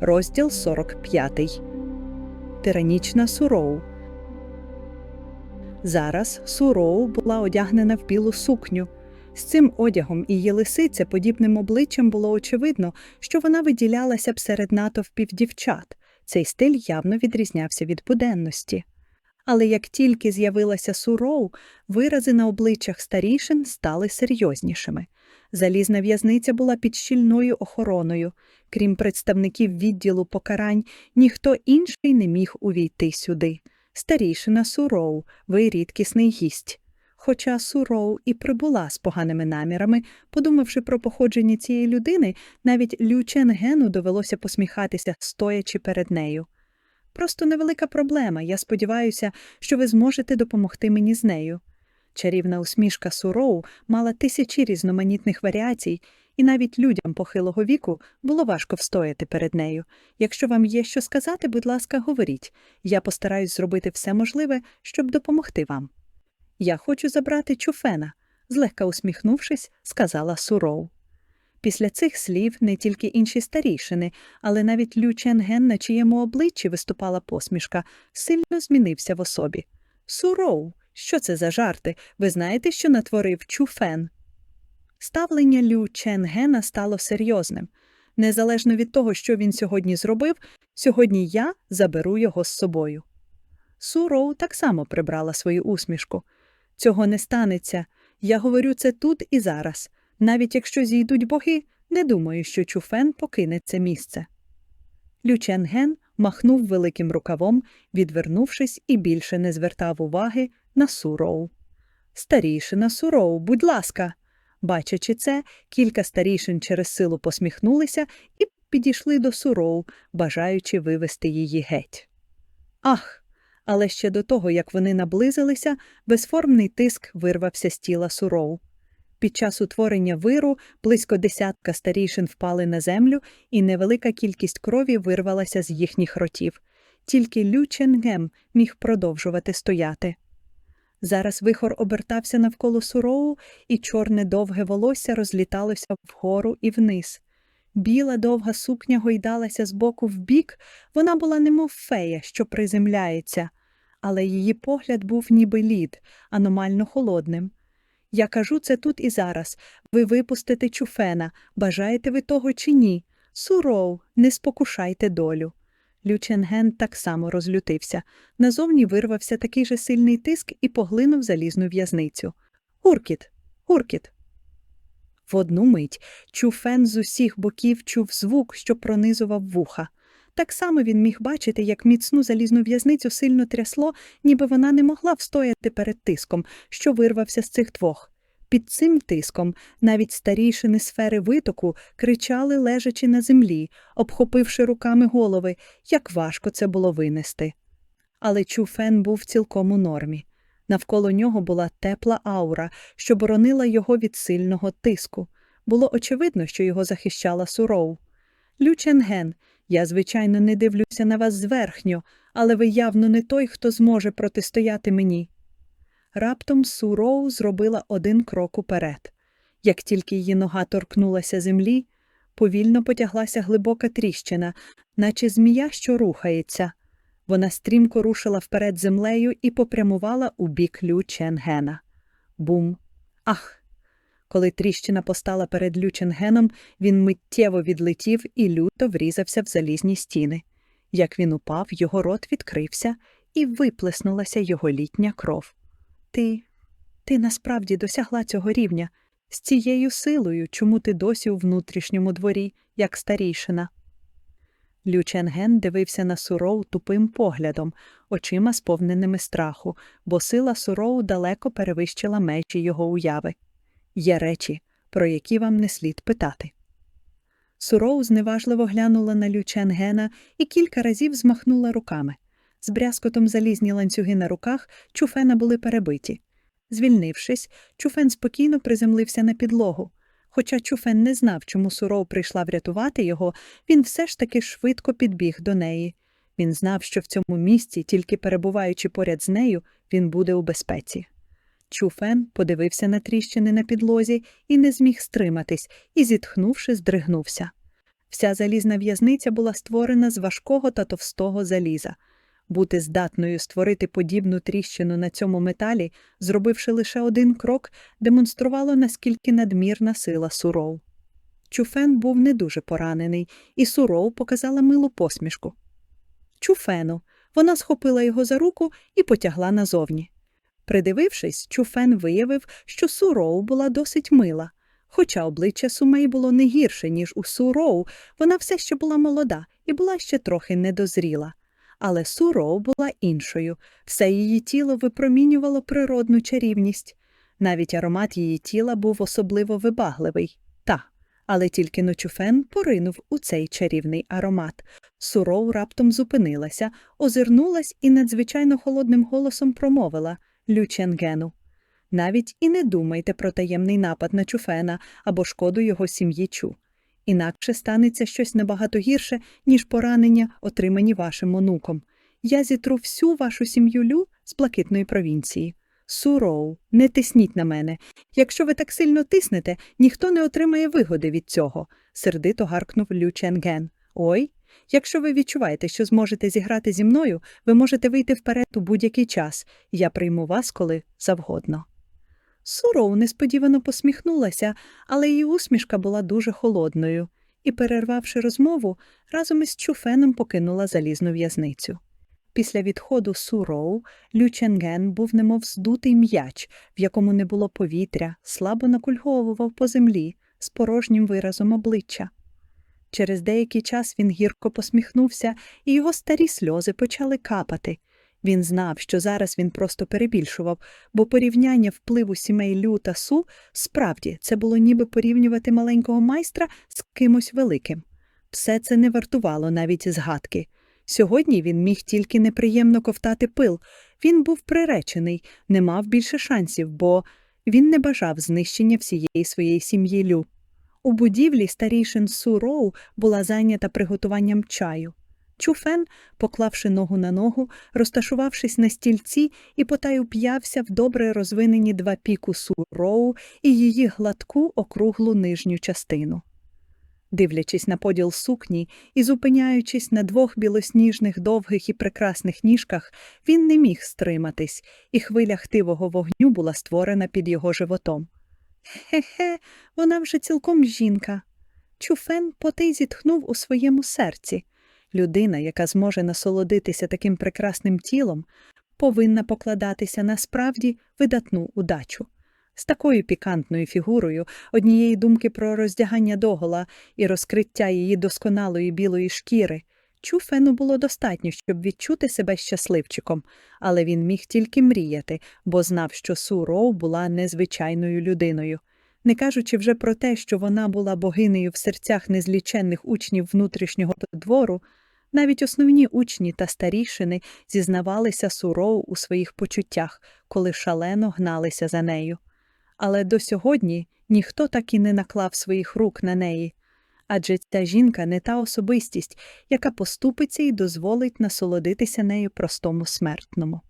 Розділ 45. Тиранічна Суроу. Зараз Суроу була одягнена в білу сукню. З цим одягом і її лисиця подібним обличчям було очевидно, що вона виділялася б серед натовпів дівчат. Цей стиль явно відрізнявся від буденності. Але як тільки з'явилася Суроу, вирази на обличчях старішин стали серйознішими. Залізна в'язниця була під щільною охороною. Крім представників відділу покарань, ніхто інший не міг увійти сюди. Старішина Суроу, ви рідкісний гість. Хоча Суроу і прибула з поганими намірами, подумавши про походження цієї людини, навіть Лю Ченгену довелося посміхатися, стоячи перед нею. Просто невелика проблема. Я сподіваюся, що ви зможете допомогти мені з нею. Чарівна усмішка Суроу мала тисячі різноманітних варіацій, і навіть людям похилого віку було важко встояти перед нею. Якщо вам є що сказати, будь ласка, говоріть. Я постараюсь зробити все можливе, щоб допомогти вам. Я хочу забрати чуфена, злегка усміхнувшись, сказала Суроу. Після цих слів не тільки інші старішини, але навіть Лю Ченген, на чиєму обличчі виступала посмішка, сильно змінився в особі. Суроу, що це за жарти? Ви знаєте, що натворив Чуфен? Ставлення Лю Ченгена стало серйозним. Незалежно від того, що він сьогодні зробив, сьогодні я заберу його з собою. Суроу так само прибрала свою усмішку. Цього не станеться. Я говорю це тут і зараз. Навіть якщо зійдуть боги, не думаю, що Чуфен покине це місце. Лю Ченген махнув великим рукавом, відвернувшись і більше не звертав уваги на Суроу. Старішина Суроу, будь ласка. Бачачи це, кілька старішин через силу посміхнулися і підійшли до Суроу, бажаючи вивести її геть. Ах! Але ще до того, як вони наблизилися, безформний тиск вирвався з тіла Суроу. Під час утворення виру близько десятка старішин впали на землю, і невелика кількість крові вирвалася з їхніх ротів. Тільки Лю Ченгем міг продовжувати стояти. Зараз вихор обертався навколо суроу, і чорне довге волосся розліталося вгору і вниз. Біла довга сукня гойдалася з боку в бік, вона була немов фея, що приземляється, але її погляд був ніби лід, аномально холодним. Я кажу це тут і зараз. Ви випустите чуфена, бажаєте ви того чи ні. Суроу, не спокушайте долю. Люченген так само розлютився. Назовні вирвався такий же сильний тиск і поглинув залізну в'язницю. Гуркіт, гуркіт. В одну мить Чуфен з усіх боків чув звук, що пронизував вуха. Так само він міг бачити, як міцну залізну в'язницю сильно трясло, ніби вона не могла встояти перед тиском, що вирвався з цих двох. Під цим тиском навіть старішини сфери витоку кричали, лежачи на землі, обхопивши руками голови, як важко це було винести. Але Чуфен був цілком у нормі. Навколо нього була тепла аура, що боронила його від сильного тиску. Було очевидно, що його захищала Суроу. Лю Ченген, я, звичайно, не дивлюся на вас зверхньо, але ви явно не той, хто зможе протистояти мені. Раптом Суроу зробила один крок уперед. Як тільки її нога торкнулася землі, повільно потяглася глибока тріщина, наче змія, що рухається. Вона стрімко рушила вперед землею і попрямувала у бік Лю Ченгена. Бум! Ах! Коли тріщина постала перед Лю Ченгеном, він миттєво відлетів і люто врізався в залізні стіни. Як він упав, його рот відкрився і виплеснулася його літня кров. Ти, ти насправді досягла цього рівня з цією силою, чому ти досі у внутрішньому дворі, як старійшина. Лю Ченген дивився на Суроу тупим поглядом, очима сповненими страху, бо сила Суроу далеко перевищила межі його уяви. Є речі, про які вам не слід питати. Суроу зневажливо глянула на Лю Ченгена і кілька разів змахнула руками. З брязкотом залізні ланцюги на руках чуфена були перебиті. Звільнившись, чуфен спокійно приземлився на підлогу. Хоча чуфен не знав, чому Суров прийшла врятувати його, він все ж таки швидко підбіг до неї. Він знав, що в цьому місці, тільки перебуваючи поряд з нею, він буде у безпеці. Чуфен подивився на тріщини на підлозі і не зміг стриматись, і, зітхнувши, здригнувся. Вся залізна в'язниця була створена з важкого та товстого заліза. Бути здатною створити подібну тріщину на цьому металі, зробивши лише один крок, демонструвало, наскільки надмірна сила Суров. Чуфен був не дуже поранений, і Суров показала милу посмішку. Чуфену. Вона схопила його за руку і потягла назовні. Придивившись, Чуфен виявив, що Суроу була досить мила. Хоча обличчя Сумей було не гірше, ніж у Суроу, вона все ще була молода і була ще трохи недозріла. Але Суроу була іншою, все її тіло випромінювало природну чарівність. Навіть аромат її тіла був особливо вибагливий. Та, але тільки Ночуфен поринув у цей чарівний аромат. Суроу раптом зупинилася, озирнулась і надзвичайно холодним голосом промовила Лю Ченгену. Навіть і не думайте про таємний напад на Чуфена або шкоду його сім'ї Чу. Інакше станеться щось набагато гірше, ніж поранення, отримані вашим онуком. Я зітру всю вашу сім'ю Лю з блакитної провінції. Суроу, не тисніть на мене. Якщо ви так сильно тиснете, ніхто не отримає вигоди від цього, сердито гаркнув Лю Ченген. Ой, якщо ви відчуваєте, що зможете зіграти зі мною, ви можете вийти вперед у будь-який час. Я прийму вас коли завгодно. Суроу несподівано посміхнулася, але її усмішка була дуже холодною і, перервавши розмову, разом із Чуфеном покинула залізну в'язницю. Після відходу Суроу Лю був немов здутий м'яч, в якому не було повітря, слабо накульговував по землі з порожнім виразом обличчя. Через деякий час він гірко посміхнувся, і його старі сльози почали капати. Він знав, що зараз він просто перебільшував, бо порівняння впливу сімей Лю та Су справді це було ніби порівнювати маленького майстра з кимось великим. Все це не вартувало навіть згадки. Сьогодні він міг тільки неприємно ковтати пил. Він був приречений, не мав більше шансів, бо він не бажав знищення всієї своєї сім'ї Лю. У будівлі старішин Су Роу була зайнята приготуванням чаю. Чуфен, поклавши ногу на ногу, розташувавшись на стільці і потаю п'явся в добре розвинені два піку Су Роу і її гладку округлу нижню частину. Дивлячись на поділ сукні і зупиняючись на двох білосніжних довгих і прекрасних ніжках, він не міг стриматись, і хвиля хтивого вогню була створена під його животом. Хе-хе, вона вже цілком жінка. Чуфен потей зітхнув у своєму серці. Людина, яка зможе насолодитися таким прекрасним тілом, повинна покладатися на справді видатну удачу. З такою пікантною фігурою однієї думки про роздягання догола і розкриття її досконалої білої шкіри. Чуфену було достатньо, щоб відчути себе щасливчиком, але він міг тільки мріяти, бо знав, що Су Роу була незвичайною людиною. Не кажучи вже про те, що вона була богинею в серцях незліченних учнів внутрішнього двору, навіть основні учні та старішини зізнавалися Суроу у своїх почуттях, коли шалено гналися за нею. Але до сьогодні ніхто так і не наклав своїх рук на неї. Адже ця жінка не та особистість, яка поступиться і дозволить насолодитися нею простому смертному.